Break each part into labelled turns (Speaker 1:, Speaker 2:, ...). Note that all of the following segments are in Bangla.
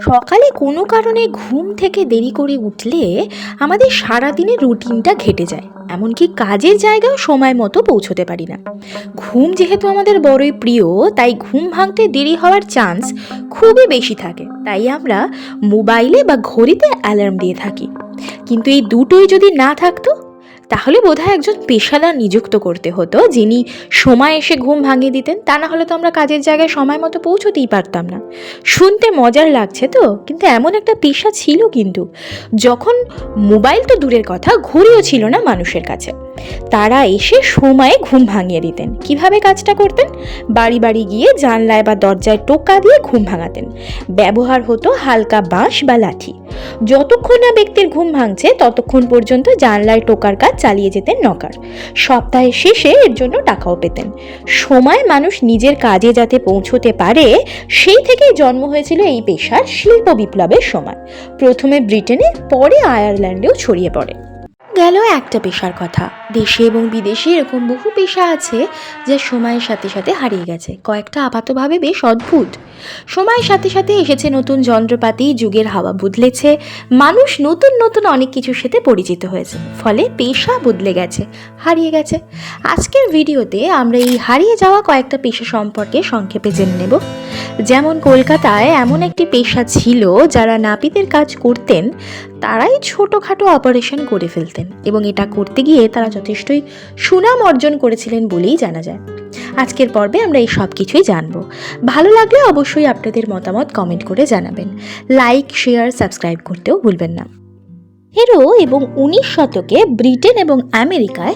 Speaker 1: সকালে কোনো কারণে ঘুম থেকে দেরি করে উঠলে আমাদের সারাদিনের রুটিনটা ঘেটে যায়। এমনকি কাজের জায়গাও সময় মতো পৌঁছতে পারি না। ঘুম যেহেতু আমাদের বড়ই প্রিয়, তাই ঘুম ভাঙতে দেরি হওয়ার চান্স খুবই বেশি থাকে। তাই আমরা মোবাইলে বা ঘড়িতে অ্যালার্ম দিয়ে থাকি। কিন্তু এই দুটোই যদি না থাকতো তাহলে বোধহয় একজন পেশাদার নিযুক্ত করতে হতো, যিনি সময় এসে ঘুম ভাঙিয়ে দিতেন, তা না হলে তো আমরা কাজের জায়গায় সময় মতো পৌঁছতেই পারতাম না। শুনতে মজার লাগছে তো, কিন্তু এমন একটা পেশা ছিল কিন্তু, যখন মোবাইল তো দূরের কথা, ঘড়িও ছিল না মানুষের কাছে। তারা এসে সময়ে ঘুম ভাঙিয়ে দিতেন। কীভাবে কাজটা করতেন? বাড়ি বাড়ি গিয়ে জানলায় বা দরজায় টোকা দিয়ে ঘুম ভাঙাতেন। ব্যবহার হতো হালকা বাঁশ বা লাঠি। যতক্ষণ না ব্যক্তির ঘুম ভাঙছে, ততক্ষণ পর্যন্ত জানলায় টোকার কাজ চালিয়ে যেতেন নকার। সপ্তাহের শেষে এর জন্য টাকাও পেতেন। সময় মানুষ নিজের কাজে যাতে পৌঁছতে পারে, সেই থেকেই জন্ম হয়েছিল এই পেশার শিল্প বিপ্লবের সময়। প্রথমে ব্রিটেনে, পরে আয়ারল্যান্ডেও ছড়িয়ে পড়ে। গেল একটা পেশার কথা। দেশে এবং বিদেশে এরকম বহু পেশা আছে যা সময়ের সাথে সাথে হারিয়ে গেছে। কয়েকটা আপাতভাবে বেশ অদ্ভুত। সময়ের সাথে সাথে এসেছে নতুন যন্ত্রপাতি, যুগের হাওয়া বদলেছে, মানুষ নতুন নতুন অনেক কিছুর সাথে পরিচিত হয়েছে, ফলে পেশা বদলে গেছে, হারিয়ে গেছে। আজকের ভিডিওতে আমরা এই হারিয়ে যাওয়া কয়েকটা পেশা সম্পর্কে সংক্ষেপে জেনে নেব। যেমন কলকাতায় এমন একটি পেশা ছিল যারা নাপিতের কাজ করতেন, তারাই ছোটোখাটো অপারেশন করে ফেলতেন এবং এটা করতে গিয়ে তারা যথেষ্টই সুনাম অর্জন করেছিলেন বলেই জানা যায়। আজকের পর্বে আমরা এই সব কিছুই জানব। ভালো লাগলে অবশ্যই আপনাদের মতামত কমেন্ট করে জানাবেন। লাইক শেয়ার সাবস্ক্রাইব করতেও ভুলবেন না। হেরো এবং উনিশ শতকে ব্রিটেন এবং আমেরিকায়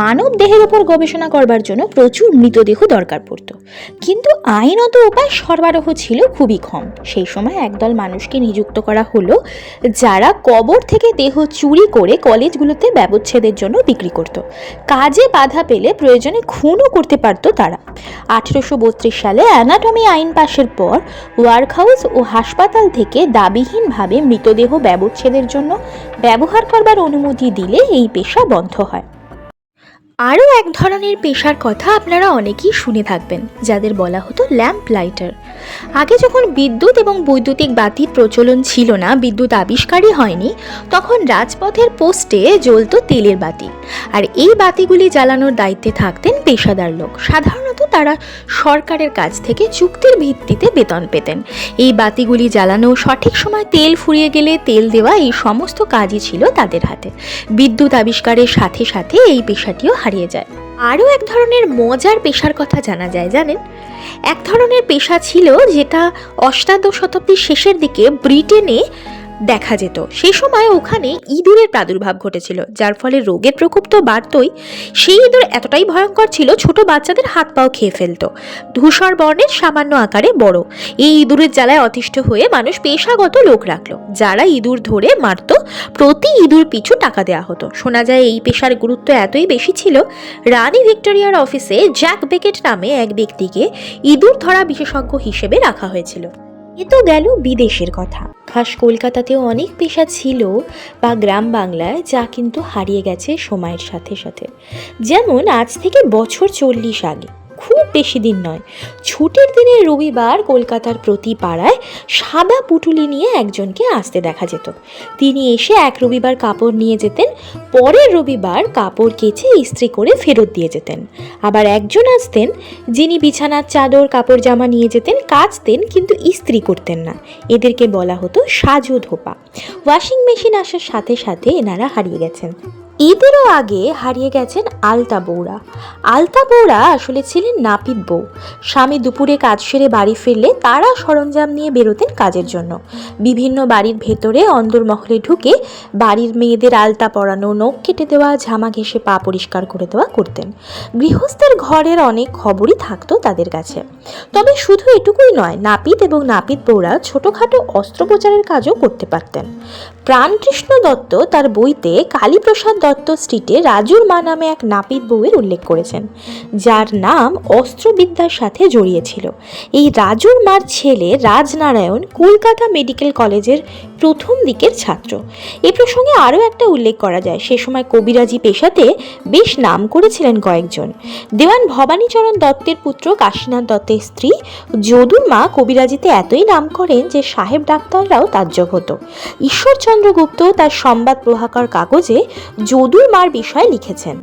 Speaker 1: মানব দেহের ওপর গবেষণা করবার জন্য প্রচুর মৃতদেহ দরকার পড়তো। কিন্তু আইনত উপায় সরবরাহ ছিল খুবই কম। সেই সময় একদল মানুষকে নিযুক্ত করা হলো, যারা কবর থেকে দেহ চুরি করে কলেজগুলোতে ব্যবচ্ছেদের জন্য বিক্রি করত। কাজে বাধা পেলে প্রয়োজনে খুনও করতে পারতো তারা। আঠেরোশো বত্রিশ সালে অ্যানাটমি আইন পাশের পর ওয়ার্কহাউস ও হাসপাতাল থেকে দাবিহীনভাবে মৃতদেহ ব্যবচ্ছেদের জন্য ব্যবহার করবার অনুমতি দিলে এই পেশা বন্ধ হয়। আরও এক ধরনের পেশার কথা আপনারা অনেকেই শুনে থাকবেন, যাদের বলা হতো ল্যাম্প লাইটার আগে যখন বিদ্যুৎ এবং বৈদ্যুতিক বাতির প্রচলন ছিল না, বিদ্যুৎ আবিষ্কারই হয়নি, তখন রাজপথের পোস্টে জ্বলতো তেলের বাতি। আর এই বাতিগুলি জ্বালানোর দায়িত্বে থাকতেন পেশাদার লোক। সাধারণত তারা সরকারের কাছ থেকে চুক্তির ভিত্তিতে বেতন পেতেন। এই বাতিগুলি জ্বালানো সঠিক সময় তেল ফুরিয়ে গেলে তেল দেওয়া এই সমস্ত কাজই ছিল তাদের হাতে। বিদ্যুৎ আবিষ্কারের সাথে সাথে এই পেশাটিও হারিয়ে যায়। আরও এক ধরনের মজার পেশার কথা জানা যায়, জানেন? এক ধরনের পেশা ছিল যেটা অষ্টাদশ শতাব্দীর শেষের দিকে ব্রিটেনে দেখা যেত। সেই সময় ওখানে ইঁদুরের প্রাদুর্ভাব ঘটেছিল, যার ফলে রোগের প্রকোপ তো বাড়তই। সেই ইঁদুর এতটাই ভয়ঙ্কর ছিল, ছোট বাচ্চাদের হাত পাও খেয়ে ফেলতো। ধূসর বর্ণের সামান্য আকারে বড়। এই ইঁদুরের জ্বালায় অতিষ্ঠ হয়ে মানুষ পেশাগত লোক রাখল, যারা ইঁদুর ধরে মারত, প্রতি ইঁদুর পিছু টাকা দেওয়া হতো। শোনা যায় এই পেশার গুরুত্ব এতই বেশি ছিল, রানী ভিক্টোরিয়ার অফিসে জ্যাক বেকেট নামে এক ব্যক্তিকে ইঁদুর ধরা বিশেষজ্ঞ হিসেবে রাখা হয়েছিল। এ তো গেল বিদেশের কথা। খাস কলকাতাতেও অনেক পেশা ছিল বা গ্রাম বাংলায় যা কিন্তু হারিয়ে গেছে সময়ের সাথে সাথে। যেমন আজ থেকে বছর চল্লিশ আগে। বেশি দিন নয়। ছুটির দিনে রবিবার কলকাতার প্রতি পাড়ায় সাদা পুটুলি নিয়ে একজনকে আসতে দেখা যেত। তিনি এসে এক রবিবার কাপড় নিয়ে যেতেন, পরের রবিবার কাপড় কেচে ইস্ত্রি করে ফেরত দিয়ে যেতেন। আবার একজন আসতেন, যিনি বিছানার চাদর কাপড় জামা নিয়ে যেতেন, কাচতেন কিন্তু ইস্ত্রি করতেন না। এদেরকে বলা হতো সাজু ধোপা। ওয়াশিং মেশিন আসার সাথে সাথে এনারা হারিয়ে গেছেন। ঈদেরও আগে হারিয়ে গেছেন আলতা বৌরা আলতা বৌরা আসলে ছিলেন নাপিত বউ। স্বামী দুপুরে কাজ সেরে বাড়ি ফিরলে তারা সরঞ্জাম নিয়ে বেরোতেন কাজের জন্য। বিভিন্ন বাড়ির ভেতরে অন্দরমহলে ঢুকে বাড়ির মেয়েদের আলতা পরানো, নখ কেটে দেওয়া, ঝামা ঘেঁষে পা পরিষ্কার করে দেওয়া করতেন। গৃহস্থের ঘরের অনেক খবরই থাকতো তাদের কাছে। তবে শুধু এটুকুই নয়, নাপিত এবং নাপিত বৌরা ছোটোখাটো অস্ত্রোপচারের কাজও করতে পারতেন। প্রাণকৃষ্ণ দত্ত তার বইতে কালীপ্রসাদ দত্ত দত্ত স্ট্রিটে রাজুর মা নামে এক নাপিত বউয়ের উল্লেখ করেছেন, যার নাম অস্ত্রবিদ্যার সাথে জড়িয়েছিল। এই রাজুর মার ছেলে রাজনারায়ণ কলকাতা মেডিকেল কলেজের প্রথম দিকের ছাত্র। এ প্রসঙ্গে আরও একটা উল্লেখ করা যায়। সে সময় কবিরাজি পেশাতে বেশ নাম করেছিলেন কয়েকজন। দেওয়ান ভবানীচরণ দত্তের পুত্র কাশীনাথ দত্তের স্ত্রী যদুর মা কবিরাজিতে এতই নাম করেন যে সাহেব ডাক্তাররাও তাজ্জব হতো। ঈশ্বরচন্দ্র গুপ্ত তার সংবাদ প্রভাকর কাগজে যদুর মার বিষয়ে লিখেছেন।